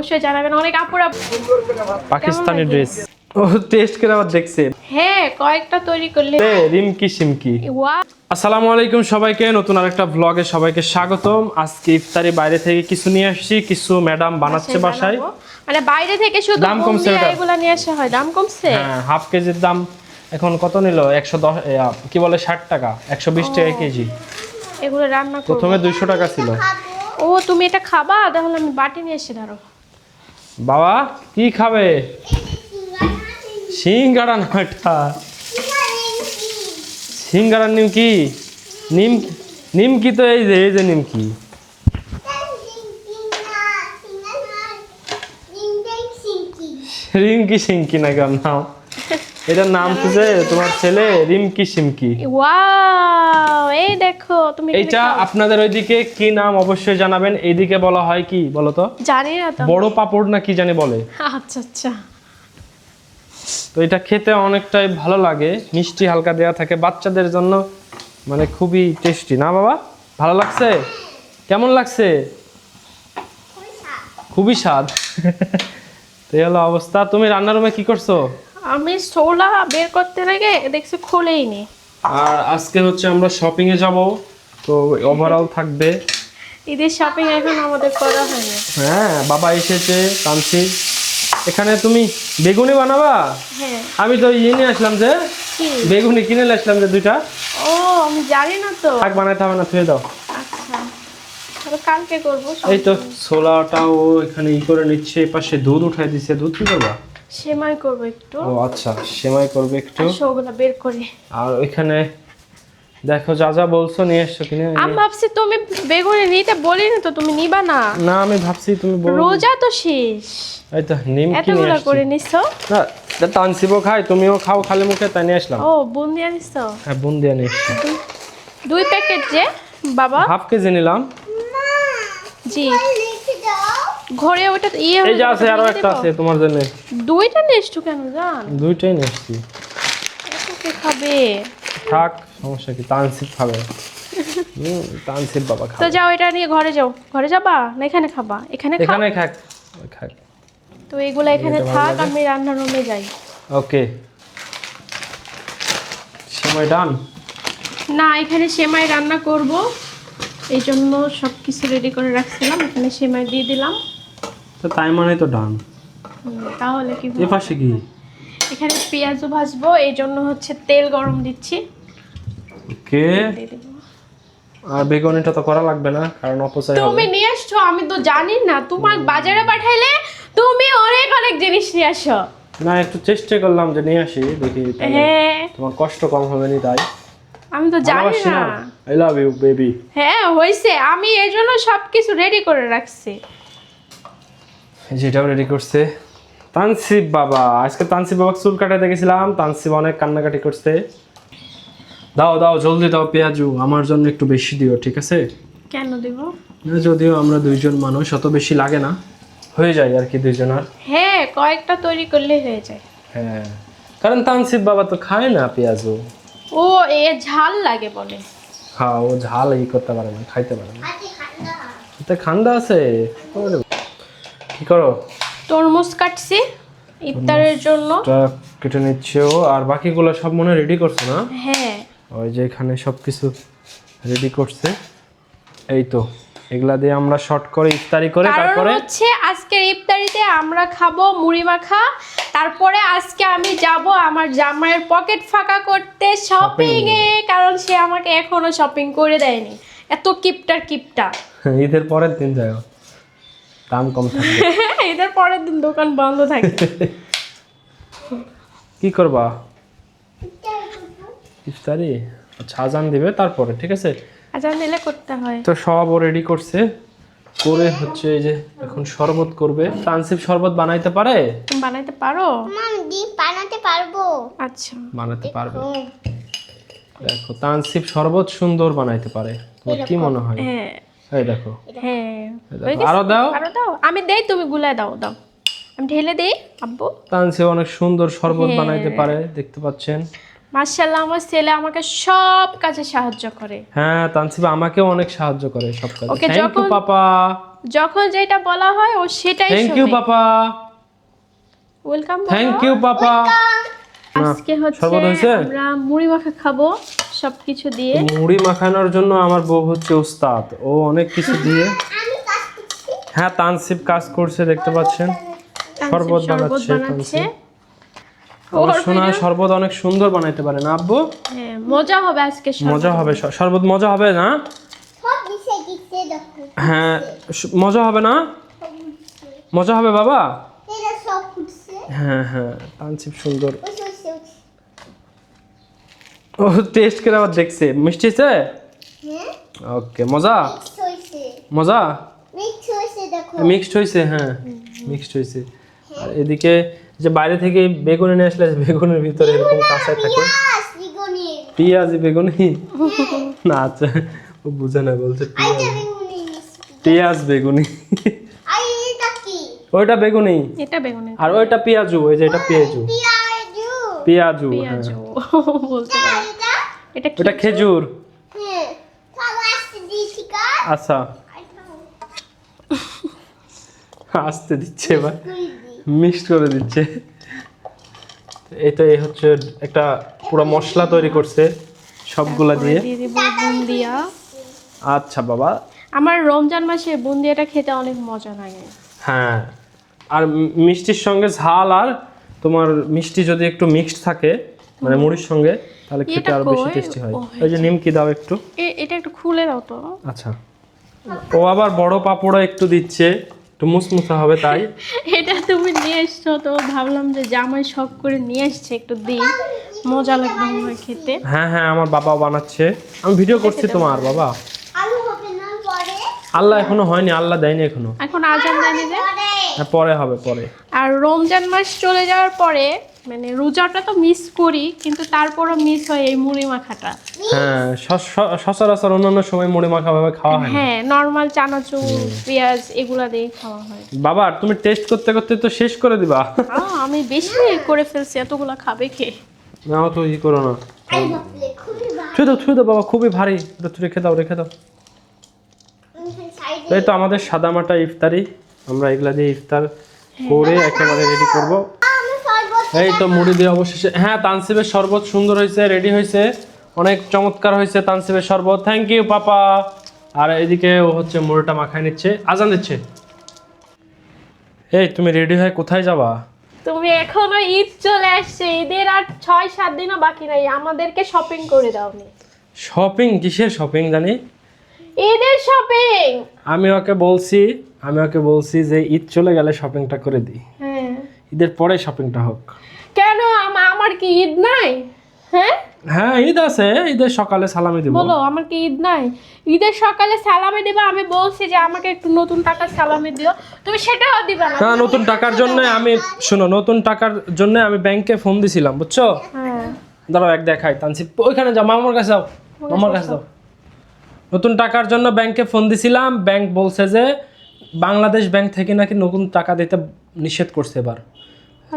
অবশ্যই জানাবেন। অনেক আপুরা পাকিস্তানি ড্রেস ও টেস্ট করে আবার দেখছে। হ্যাঁ কয়েকটা তৈরি করলে রিমকি সিমকি। আসসালামু আলাইকুম সবাইকে নতুন আরেকটা ব্লগে সবাইকে স্বাগতম। আজকে ইফতারি বাইরে থেকে কিছু নিয়ে আসছি কিছু ম্যাডাম বানাচ্ছে বাসায়। মানে বাইরে থেকে শুধু দাম কমছে এগুলা নিয়ে আসা হয়। দাম কমছে? হ্যাঁ হাফ কেজির দাম এখন কত নিল? একশো দশ কি বলে ষাট টাকা। একশো বিশ টাকা কেজি এগুলো রান্না প্রথমে দুইশো টাকা ছিল। ও তুমি এটা খাবা? তাহলে আমি বাটি নিয়ে এসে ধরো বাবা কি খাবে সিঙ্গাড়া না এটা সিঙ্গারা নিমকি নিম নিমকি তো এই যে এই যে নিমকি রিমকি সিঙ্কি না কেন নাম এটার নাম হচ্ছে তোমার ছেলে রিমকি সিমকি। ওয়াও এই দেখো তুমি খাও। আপনাদের ওইদিকে কি নাম অবশ্যই জানাবেন এইদিকে বলা হয় কি বলো তো? জানি না তো। বড় পাপড় না কি জানি বলে। আচ্ছা আচ্ছা। তো এটা খেতে অনেকটাই ভালো লাগে মিষ্টি হালকা দেওয়া থাকে বাচ্চাদের জন্য মানে খুবই টেস্টি না বাবা? ভালো লাগছে? কেমন লাগছে? খুবই স্বাদ। তো এই হলো অবস্থা। তুমি রান্নার রুমে কি করছ? আমি সোলা বের করতে লাগে দেখছি খোলেই নি। আর আজকে হচ্ছে আমরা শপিং এ যাব তো ওভারঅল থাকবে। ঈদের শপিং এখন আমাদের করা হয়নি। হ্যাঁ বাবা এসেছে কাঞ্চি এখানে তুমি বেগুনি বানাবা? হ্যাঁ। আমি তো ইয়ে নিয়ে আসলাম যে বেগুনি কিনে আসলাম যে দুইটা। ও আমি জানি না তো। থাক বানাইতে হবে না থুয়ে দাও। আচ্ছা। কালকে করব এই তো ছোলাটাও এখানে ই করে নিচ্ছে পাশে দুধ উঠাই দিছে। দুধ কি করবা? সেমাই করব একটু। ও আচ্ছা সেমাই করবে একটু। সবগুলা বের করে। আর ওইখানে দেখো যা যা বলছো নিয়ে এসছো কিনে। আমি ভাবছি তুমি বেগুনি নিতে বলি না তো তুমি নিবা না? না আমি ভাবছি তুমি বল। রোজা তো শেষ। এই তো নিমকি নিয়ে এতগুলা করে নিছো? না এটা তানসিবও খাই তুমিও খাও খালি মুখে তাই নিয়ে আসলাম। ও বুন্দিয়া নিছো? হ্যাঁ বুন্দিয়া নিয়ে এসছি। দুই প্যাকেট যে বাবা? হাফ কেজি নিলাম। জি। ঘরে ওটা ইয়ে এই যে আছে আরও একটা আছে তোমার জন্য। দুইটা নেস্টু কেন জান? দুইটাই এত কে খাবে? থাক সমস্যা কি? তানসিব খাবে। তানসিব বাবা তো যাও এটা নিয়ে ঘরে যাও। ঘরে যাবা না এখানে খাবা? এখানে খাও। এখানে খাক খাক। তো এগুলো এখানে থাক আমি রান্নার রুমে যাই। ওকে। সময় ডান? না এখানে সেমাই রান্না করব। এই জন্য সব কিছু রেডি করে রাখছিলাম। এখানে সেমাই দিয়ে দিলাম। তো তাই মানে তো ডান। তাহলে কি এ পাশে কি? এখানে পেঁয়াজও ভাজবো এই জন্য হচ্ছে তেল গরম দিচ্ছি। ওকে। আর বেগুনিটা তো করা লাগবে না কারণ অপচয় হবে। তুমি নিয়ে আসছো আমি তো জানি না। তোমার বাজারে পাঠাইলে তুমি অনেক অনেক জিনিস নিয়ে আসো। না একটু চেষ্টা করলাম যে নিয়ে আসি দেখি হ্যাঁ। তোমার কষ্ট কম হবে নি তাই। আমি তো জানি না। আই লাভ ইউ বেবি হ্যাঁ হয়েছে। আমি এই জন্য সব কিছু রেডি করে রাখছি। যেটাও রেডি করছে। তানসিব বাবা আজকে তানসিব বাবা চুল কাটাতে গেছিলাম তানসিব অনেক কান্নাকাটি করছে। দাও দাও জলদি দাও পেঁয়াজু আমার জন্য একটু বেশি দিও ঠিক আছে? কেন দেব? না যদিও আমরা দুইজন মানুষ অত বেশি লাগে না। হয়ে যায় আর কি দুইজনার হ্যাঁ কয়েকটা তৈরি করলে হয়ে যায়। হ্যাঁ। কারণ তানসিব বাবা তো খায় না পেঁয়াজু। ও এ ঝাল লাগে বলে। হ্যাঁ ও ঝাল ই করতে পারে না খাইতে পারে না। খান্দা আছে। কি করো? তরমুজ কাটছি ইফতারের জন্য। এটা কেটে নিচ্ছে ও আর বাকিগুলো সব মনে রেডি করছে না? হ্যাঁ। ওই যে এখানে সব কিছু রেডি করছে। এই তো এগুলা দিয়ে আমরা শর্ট করে ইফতারি করে তারপরে হচ্ছে আজকের ইফতারিতে আমরা খাব মুড়ি মাখা তারপরে আজকে আমি যাব আমার জামাইয়ের পকেট ফাঁকা করতে শপিং এ কারণ সে আমাকে এখনও শপিং করে দেয়নি। এত কিপটার কিপটা। ঈদের পরের দিন যাও দাম কম থাকবে। এদের পরের দিন দোকান বন্ধ থাকে। কি করবা? ইফতারি? আচ্ছা আজান দিবে তারপরে ঠিক আছে? আচ্ছা নিলে করতে হয়। তো সব রেডি করছে। করে হচ্ছে এই যে এখন শরবত করবে। তানসিব শরবত বানাইতে পারে? তুমি বানাইতে পারো? মাম ডিম বানাতে পারব। আচ্ছা। বানাতে পারবে। দেখো। তানসিব শরবত সুন্দর বানাইতে পারে। তোমার কি মনে হয়? হ্যাঁ। এই দেখো। হ্যাঁ? আরও দাও। আরও দাও। আমি দেই তুমি দাও দাও। আমি ঢেলে দেই আব্বু। তানসিব অনেক সুন্দর শরবত হ্যাঁ। বানাইতে পারে দেখতে পাচ্ছেন। মার্শাল্লাহ আমার ছেলে আমাকে সব কাজে সাহায্য করে। হ্যাঁ তানসিব আমাকেও অনেক সাহায্য করে সব কাজে। ওকে থ্যাংক ইউ যখন- পাপা। যখন যেটা বলা হয় ও সেটাই thank you papa. Welcome thank you papa. আজকে হচ্ছে আমরা মুড়ি মাখা খাব। সবকিছু দিয়ে। মুড়ি মাখানোর জন্য আমার বউ হচ্ছে উস্তাদ ও অনেক কিছু দিয়ে। হ্যাঁ তানসিব কাজ করছে দেখতে পাচ্ছেন। শরবত বানাচ্ছে শরবত অনেক সুন্দর বানাইতে পারে না আব্বু? হ্যাঁ মজা হবে আজকে শরবত। মজা হবে। শরবত মজা হবে না? সব হ্যাঁ মজা হবে না? মজা হবে বাবা? এটা সব ফুটছে। হ্যাঁ হ্যাঁ তানসিব সুন্দর। ও টেস্ট করে আবার দেখছে। মিষ্টি হয়েছে? হ্যাঁ। ওকে মজা? মজা? দেখো। মিক্সড হয়েছে হ্যাঁ। মিক্সড হয়েছে। আর এদিকে যে বাইরে থেকে বেগুন এনে আসলে বেগুনের ভিতরে এরকম কাঁচা থাকে? পিয়াজ বিগুনি। পেঁয়াজি বেগুনি? না আচ্ছা। ও বুঝে না বলছে পেঁয়াজ। বিগুনি পেঁয়াজ বেগুনি। ওইটা বেগুনি। এটা বেগুনের আর ওইটা পেঁয়াজু ওই যে এটা পেঁয়াজু পিয়াজু পেঁয়াজু। হ্যাঁ। পেঁয়াজ বলতে পারি। এটা এটা খেজুর? হ্যাঁ। আচ্ছা। আসতে দিচ্ছে এবার। মিক্সড করে দিচ্ছে। এই হচ্ছে একটা পুরো মশলা তৈরি করছে সবগুলা দিয়ে। দিয়ে বুন্দিয়া। আচ্ছা বাবা। আমার রমজান মাসে বুন্দিয়াটা খেতে অনেক মজা লাগে। হ্যাঁ। আর মিষ্টির সঙ্গে ঝাল আর তোমার মিষ্টি যদি একটু মিক্সড থাকে মানে মুড়ির সঙ্গে তাহলে খেতে আরও বেশি টেস্টি হয়। ওই যে নিমকি দাও একটু। এটা একটু খুলে দাও তো। আচ্ছা। ও আবার বড় পাপড়া একটু দিচ্ছে। একটু মুসমুসা হবে তাই। এটা তুমি নিয়ে এসছো তো ভাবলাম যে জামাই শখ করে নিয়ে এসছে একটু দিই। মজা লাগবে আমার খেতে। হ্যাঁ হ্যাঁ আমার বাবাও বানাচ্ছে। আমি ভিডিও করছি তোমার বাবা। আলু হবে না পরে। আল্লাহ এখনও হয়নি আল্লাহ দেয়নি এখনও। এখন আজান জানি যে? পরে হ্যাঁ হবে পরে। আর রমজান মাস চলে যাওয়ার পরে মানে রোজাটা তো মিস করি কিন্তু তারপরও মিস হয় এই মুড়ি মাখাটা। হ্যাঁ সচরাচর অন্যান্য সময় মুড়ি মাখা ভাবে খাওয়া হয় হ্যাঁ নর্মাল চানাচুর পেঁয়াজ এগুলা দিয়ে খাওয়া হয়। বাবা তুমি টেস্ট করতে করতে তো শেষ করে দিবা। আমি বেশি করে ফেলছি এতগুলা খাবে কে? নাও তো ই করো না। ছুঁয়ে দাও ছুঁয়ে দাও বাবা খুবই ভারী। এটা তুই রেখে দাও রেখে দাও। এই তো আমাদের সাদামাটা ইফতারি। আমরা এগুলা দিয়ে ইফতার করে একেবারে রেডি করব। এই তো মুড়ি দিয়ে অবশেষে হ্যাঁ তানসিবের শরবত সুন্দর হয়েছে রেডি হয়েছে। অনেক চমৎকার হয়েছে তানসিবের শরবত। থ্যাংক ইউ পাপা। আর এদিকে ও হচ্ছে মুড়িটা মাখায় নিচ্ছে। আজান দিচ্ছে। এই তুমি রেডি হয়ে কোথায় যাবা? তুমি এখনও ঈদ চলে আসছে। ঈদের আর ছয় সাত দিনও বাকি নাই। আমাদেরকে শপিং করে দাওনি শপিং কিসের শপিং জানি? ঈদের শপিং আমি ওকে বলছি আমি ওকে বলছি যে ঈদ চলে গেলে শপিংটা করে দিই। হ্যাঁ। ঈদের পরে শপিংটা হোক। কেন? আম- আমার কি ঈদ নাই? হ্যাঁ? হ্যাঁ ঈদ আছে ঈদের সকালে সালামি দিব। বলো আমার কি ঈদ নাই? ঈদের সকালে সালামি দিবা আমি বলছি যে আমাকে একটু নতুন টাকা সালামি দিও। তুমি সেটাও দিবা না। না নতুন টাকার জন্য আমি শোনো নতুন টাকার জন্য আমি ব্যাংকে ফোন দিছিলাম বুঝছ? হ্যাঁ। দাঁড়াও এক দেখাই তানসি ওইখানে যাও মামার কাছে যাও মামার কাছে যাও। নতুন টাকার জন্য ব্যাংকে ফোন দিছিলাম। ব্যাংক বলছে যে বাংলাদেশ ব্যাংক থেকে নাকি নতুন টাকা দিতে নিষেধ করছে এবার।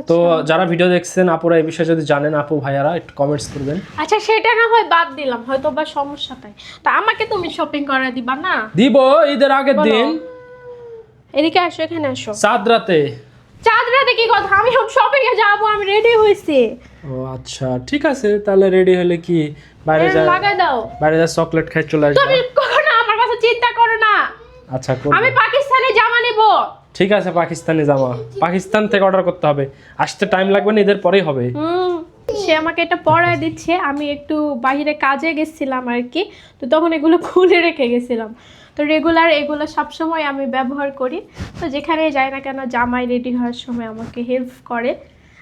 তো যারা ভিডিও দেখছেন আপুরা এই বিষয়ে যদি জানেন আপু ভাইয়ারা একটু কমেন্টস করবেন। আচ্ছা সেটা না হয় বাদ দিলাম হয়তো বা সমস্যা তাই। তা আমাকে তুমি শপিং করে দিবা না? দিব ঈদের আগের দিন। এদিকে আসো এখানে আসো। চাঁদ রাতে। চাঁদ রাতে কি কথা? আমি সব শপিং এ যাব আমি রেডি হয়েছি ও আচ্ছা ঠিক আছে তাহলে রেডি হলে কি বাইরে যা লাগাই দাও। বাইরে যা চকলেট খাই চলে আসব। তুমি করো না আমার কাছে চিন্তা করো না। আচ্ছা করব। আমি পাকিস্তানে জামা নিব। ঠিক আছে পাকিস্তানি জামা। পাকিস্তান থেকে অর্ডার করতে হবে। আসতে টাইম লাগবে না এদের পরেই হবে। হুম সে আমাকে এটা পড়ায় দিচ্ছে। আমি একটু বাইরে কাজে গেছিলাম আর কি তো তখন এগুলো খুলে রেখে গেছিলাম। তো রেগুলার এগুলো সবসময় আমি ব্যবহার করি। তো যেখানে যাই না কেন জামাই রেডি হওয়ার সময় আমাকে হেল্প করে।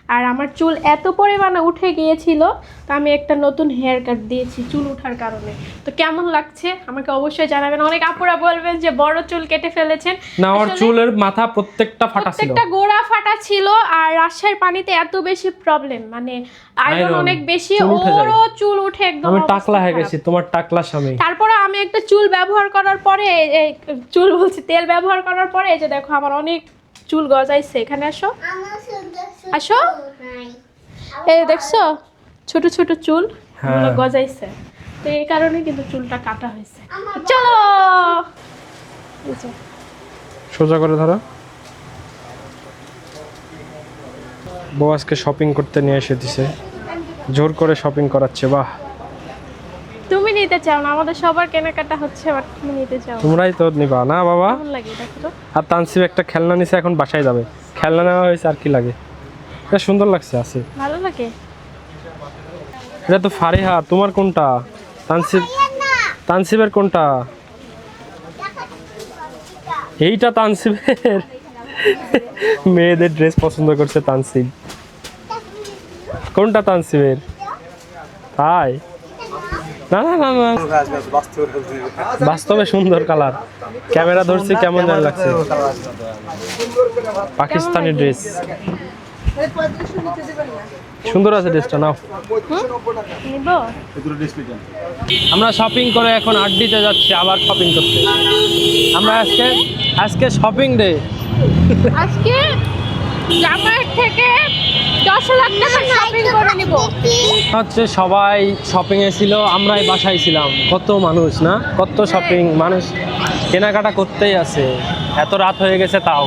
আর আমার চুল এত পরিমাণে উঠে গিয়েছিল তো আমি একটা নতুন হেয়ার কাট দিয়েছি চুল ওঠার কারণে। তো কেমন লাগছে? আমাকে অবশ্যই জানাবেন। অনেক আপুরা বলবেন যে বড় চুল কেটে ফেলেছেন। না আসলে- চুলের মাথা প্রত্যেকটা ফাটা ছিল। প্রত্যেকটা গোড়া ফাটা ছিল আর রাজশাহীর পানিতে এত বেশি প্রবলেম মানে আয়রন অনেক বেশি। ওরও চুল উঠে একদম আমি টাকলা হয়ে গেছি তোমার টাকলা স্বামী। তারপরে আমি একটা চুল ব্যবহার করার পরে এই চুল বলছি তেল ব্যবহার করার পরে এই যে দেখো আমার অনেক চুল গজাইছে এখানে আসো। আসো। এই দেখছ ছোট ছোট চুল হ্যাঁ। গজাইছে। তো এই কারণে কিন্তু চুলটা কাটা হয়েছে। চলো। সোজা করে ধরো। বউ আজকে শপিং করতে নিয়ে এসে দিছে। জোর করে শপিং করাচ্ছে বাহ। নিতে চাও না? আমাদের সবার কেনাকাটা হচ্ছে বাট তুমি নিতে চাও। তোমরাই তো নিবা না বাবা? কেমন লাগে দেখো তো। আর তানসিব একটা খেলনা নিছে এখন বাসায় যাবে। খেলনা নেওয়া হয়েছে আর কি লাগে? এটা সুন্দর লাগছে আছে। ভালো লাগে? এটা তো ফারিহা তোমার কোনটা? তানসিব তানসিবের কোনটা? এইটা তানসিবের মেয়েদের ড্রেস পছন্দ করছে তানসিব কোনটা তানসিবের তাই? না না না না। বাস্তবে সুন্দর কালার। ক্যামেরা ধরছি, কেমন যেন লাগছে। পাকিস্তানি ড্রেস। সুন্দর আছে ড্রেসটা, নাও। আমরা শপিং করে এখন আড্ডিতে যাচ্ছি, আবার শপিং করতে। আমরা আজকে আজকে শপিং ডে আজকে জামার থেকে দশ লাখ টাকা শপিং করে নিব। হচ্ছে সবাই শপিং এ ছিল, আমরাই বাসায় ছিলাম। কত মানুষ না? কত শপিং মানুষ কেনাকাটা করতেই আছে। এত রাত হয়ে গেছে তাও।